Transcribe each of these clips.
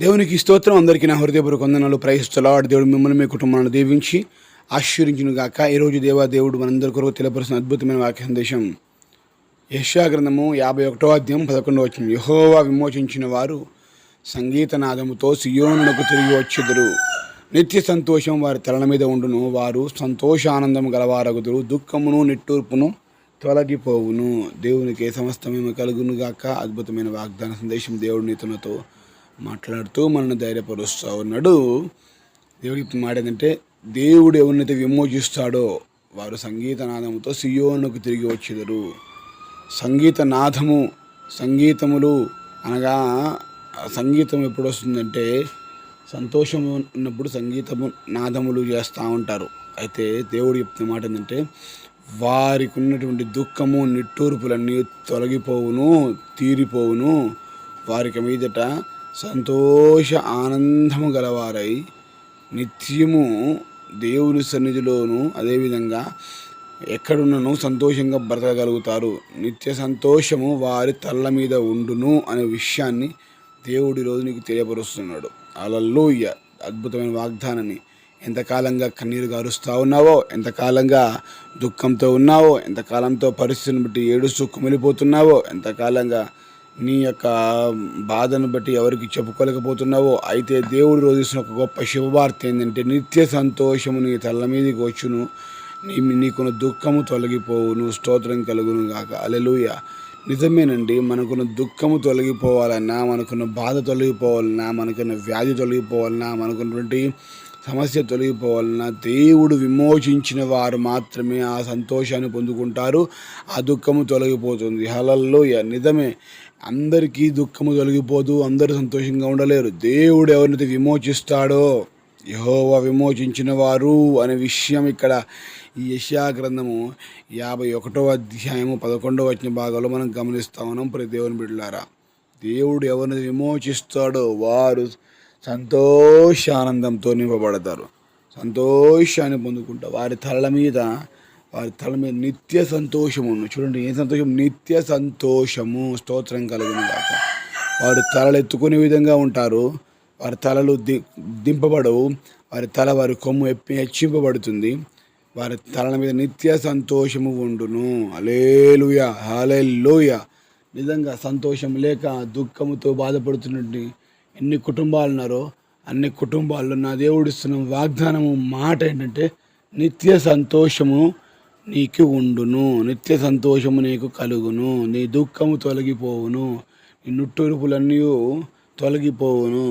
దేవునికి స్తోత్రం. అందరికీ నా హృదయపూర్వక వందనాలు. ప్రయత్నిస్తున్నాడు దేవుడు మిమ్మల్ని మీ కుటుంబాన్ని దీవించి ఆశీర్వించును గాక. ఈరోజు దేవా దేవుడు మనందరి కొరకు తెలియపరిచిన అద్భుతమైన వాక్య సందేశం. యశాగ్రంథము యాభై ఒకటో అధ్యాయం పదకొండవ వచ్చిన యహోవా విమోచించిన వారు సంగీతనాదముతో సియోనులకు తిరిగి వచ్చుదురు. నిత్య సంతోషం వారి తలల మీద ఉండును. వారు సంతోషానందం గలవారగుదురు. దుఃఖమును నిట్టూర్పును తొలగిపోవును. దేవునికి సమస్తమేమి కలుగును గాక. అద్భుతమైన వాగ్దాన సందేశం దేవుడు నీతునతో మాట్లాడుతూ మనల్ని ధైర్యపరుస్తూ ఉన్నాడు. దేవుడి ఇప్పుడు మాట ఏంటంటే దేవుడు ఎవరినైతే విమోచిస్తాడో వారు సంగీతనాదముతో సియోనుకు తిరిగి వచ్చేదరు. సంగీతనాదము సంగీతములు అనగా సంగీతం ఎప్పుడు వస్తుందంటే సంతోషం ఉన్నప్పుడు సంగీతము నాదములు చేస్తూ ఉంటారు. అయితే దేవుడు చెప్తున్న మాట ఏంటంటే వారికి ఉన్నటువంటి దుఃఖము నిట్టూర్పులన్నీ తొలగిపోవును తీరిపోవును. వారికి మీదట సంతోష ఆనందము గలవారై నిత్యము దేవుని సన్నిధిలోను అదేవిధంగా ఎక్కడున్నను సంతోషంగా బ్రతకగలుగుతారు. నిత్య సంతోషము వారి తల్ల మీద ఉండును అనే విషయాన్ని దేవుడి రోజు నీకు తెలియపరుస్తున్నాడు. అలల్లోయ అద్భుతమైన వాగ్దానాన్ని. ఎంతకాలంగా కన్నీరు గారుస్తూ ఉన్నావో ఎంతకాలంగా దుఃఖంతో ఉన్నావో ఎంతకాలంతో పరిస్థితిని బట్టి ఏడుస్తూ కుమిలిపోతున్నావో ఎంతకాలంగా నీ యొక్క బాధను బట్టి ఎవరికి చెప్పుకోలేకపోతున్నావో అయితే దేవుడు రోజుసిన ఒక గొప్ప శుభవార్త ఏంటంటే నిత్య సంతోషము నీ తల్ల మీదకి వచ్చును నీ నీకున్న దుఃఖము తొలగిపోవును స్తోత్రం కలుగును గాక. అలెలుయ నిజమేనండి మనకున్న దుఃఖము తొలగిపోవాలన్నా మనకున్న బాధ తొలగిపోవాలన్నా మనకున్న వ్యాధి తొలగిపోవాలన్నా మనకున్నటువంటి సమస్య తొలగిపోవాలన్నా దేవుడు విమోచించిన వారు మాత్రమే ఆ సంతోషాన్ని పొందుకుంటారు ఆ దుఃఖము తొలగిపోతుంది. హలల్లోయ. నిజమే అందరికీ దుఃఖము తొలగిపోదు అందరూ సంతోషంగా ఉండలేరు. దేవుడు ఎవరినైతే విమోచిస్తాడో? యహోవా విమోచించిన వారు అనే విషయం ఇక్కడ ఈ యశా గ్రంథము యాభై ఒకటో అధ్యాయము పదకొండవ వచ్చిన భాగంలో మనం గమనిస్తా ఉన్నాం. ప్రతి దేవుని బిడ్డలారా దేవుడు ఎవరిని విమోచిస్తాడో వారు సంతోషానందంతో నింపబడతారు. సంతోషాన్ని పొందుకుంటారు. వారి తలల మీద వారి తల మీద నిత్య సంతోషము చూడండి ఏ సంతోషం? నిత్య సంతోషము. స్తోత్రం కలిగిన కాక వారు తలలు ఎత్తుకునే విధంగా ఉంటారు. వారి తలలు ది దింపబడవు. వారి తల వారి కొమ్ము ఎప్పి హెచ్చింపబడుతుంది వారి తలల మీద నిత్య సంతోషము ఉండును. అలేలుయ హలేలుయ నిజంగా సంతోషం లేక దుఃఖముతో బాధపడుతున్నట్టు ఎన్ని కుటుంబాలు ఉన్నారో అన్ని కుటుంబాల్లో నా దేవుడిస్తున్న వాగ్దానము మాట ఏంటంటే నిత్య సంతోషము. నీకు ఉండును నిత్య సంతోషము నీకు కలుగును నీ దుఃఖము తొలగిపోవును నీ నుట్టూర్పులన్నీ తొలగిపోవును.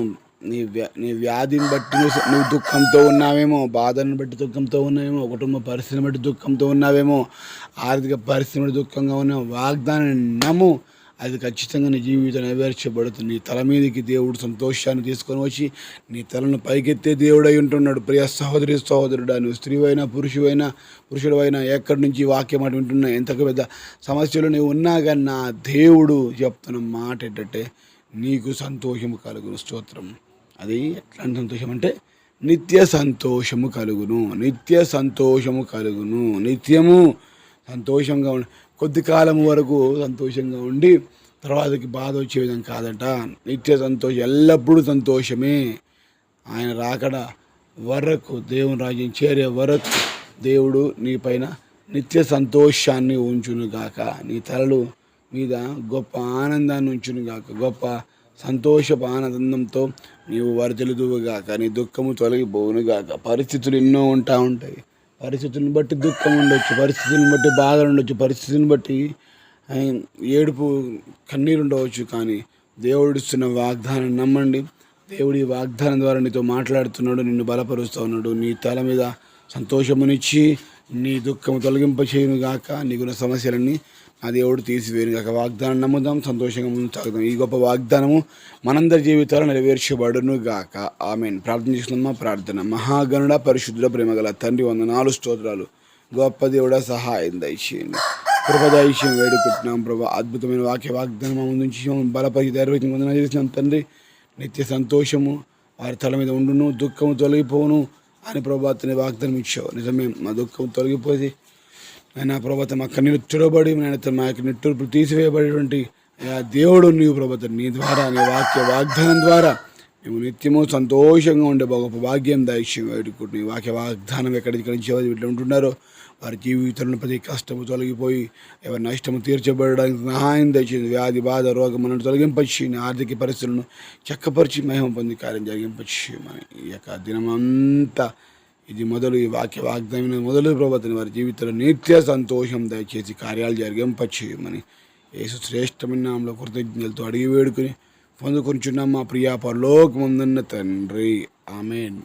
నీ వ్యా నీ వ్యాధిని బట్టి నువ్వు దుఃఖంతో ఉన్నావేమో బాధను బట్టి దుఃఖంతో ఉన్నావేమో కుటుంబ పరిస్థితిని బట్టి దుఃఖంతో ఉన్నావేమో ఆర్థిక పరిస్థితిని బట్టి దుఃఖంగా ఉన్నావు వాగ్దానాన్ని నమ్ము. అది ఖచ్చితంగా నీ జీవితం నెరవేర్చబడుతుంది. నీ తల మీదకి దేవుడు సంతోషాన్ని తీసుకొని వచ్చి నీ తలను పైకెత్తే దేవుడై ఉంటున్నాడు. ప్రియ సహోదరి సహోదరుడా నువ్వు స్త్రీవైనా పురుషువైనా పురుషుడైనా ఎక్కడి నుంచి వాక్యం అటు వింటున్నా ఎంత పెద్ద సమస్యలు నువ్వు ఉన్నా కానీ నా దేవుడు చెప్తున్న మాట ఏంటంటే నీకు సంతోషము కలుగును. స్తోత్రం. అది ఎట్లాంటి సంతోషం అంటే నిత్య సంతోషము కలుగును. నిత్య సంతోషము కలుగును. నిత్యము సంతోషంగా ఉండి. కొద్ది కాలం వరకు సంతోషంగా ఉండి తర్వాతకి బాధ వచ్చే విధంగా కాదట. నిత్య సంతోషం ఎల్లప్పుడూ సంతోషమే. ఆయన రాకడ వరకు దేవుని రాజ్యం చేరే వరకు దేవుడు నీ పైన నిత్య సంతోషాన్ని ఉంచునుగాక. నీ తలలు మీద గొప్ప ఆనందాన్ని ఉంచునుగాక. గొప్ప సంతోషపు ఆనందంతో నీవు వరదలుదువుగాక నీ దుఃఖము తొలగిపోవునుగాక. పరిస్థితులు ఎన్నో ఉంటా ఉంటాయి. పరిస్థితులను బట్టి దుఃఖం ఉండొచ్చు పరిస్థితులను బట్టి బాధలు ఉండొచ్చు పరిస్థితిని బట్టి ఏడుపు కన్నీరు ఉండవచ్చు. కానీ దేవుడు ఇస్తున్న వాగ్దానం నమ్మండి. దేవుడి వాగ్దానం ద్వారా నీతో మాట్లాడుతున్నాడు నిన్ను బలపరుస్తూ ఉన్నాడు. నీ తల మీద సంతోషమునిచ్చి నీ దుఃఖము తొలగింప చేయను గాక నీకున్న సమస్యలన్నీ నా దేవుడు తీసివేరు? గాక వాగ్దానం నమ్ముదాం సంతోషంగా ముందు సాగుదాం ఈ గొప్ప వాగ్దానము మనందరి జీవితాలు నెరవేర్చబడును గాక. ఆమెన్. ప్రార్థన చేస్తున్నామా ప్రార్థన. మహాగణుడ పరిశుద్ధుడ ప్రేమగల తండ్రి వంద నాలుగు స్తోత్రాలు. గొప్ప దేవుడ సహాయం దయచేయండి. కృప వేడుకుంటున్నాం ప్రభా. అద్భుతమైన వాక్య వాగ్దానం ముందుంచి ముందు నుంచి బలపరిచి ధైర్యం వందన చేసినాం తండ్రి. నిత్య సంతోషము వారి తల మీద ఉండును దుఃఖము తొలగిపోను అని ప్రభా అతని వాగ్దానం ఇచ్చావు. నిజమే మా దుఃఖం తొలగిపోయి ఆయన ప్రభాత మా కన్నీరు చెడబడి ఆయన మా యొక్క నిట్టూర్పులు తీసివేయబడేటువంటి ఆ దేవుడు నీవు ప్రభాత నీ ద్వారా నీ వాక్య వాగ్దానం ద్వారా మేము నిత్యము సంతోషంగా ఉండే గొప్ప భాగ్యం దాయిష్యం వాక్య వాగ్దానం ఎక్కడికి నుంచి ఇట్లా ఉంటున్నారో వారి జీవితంలో ప్రతి కష్టము తొలగిపోయి ఎవరి నష్టము తీర్చబడడానికి సహాయం దయచేసి వ్యాధి బాధ రోగం మనం తొలగింపచ్చి ఆర్థిక పరిస్థితులను చక్కపరిచి మహిమ పొంది కార్యం జరిగింపచ్చి మన ఈ యొక్క దినమంతా ఇది మొదలు ఈ వాక్య వాగ్దానం మొదలు ప్రభుత్వం వారి జీవితంలో నిత్య సంతోషం దయచేసి కార్యాలు జరిగింపచేయమని యేసు శ్రేష్టమైన నామలో కృతజ్ఞతలతో అడిగి వేడుకుని పొందుకొంచున్నాం మా ప్రియా పరలోకముందున్న తండ్రి. ఆమెన్.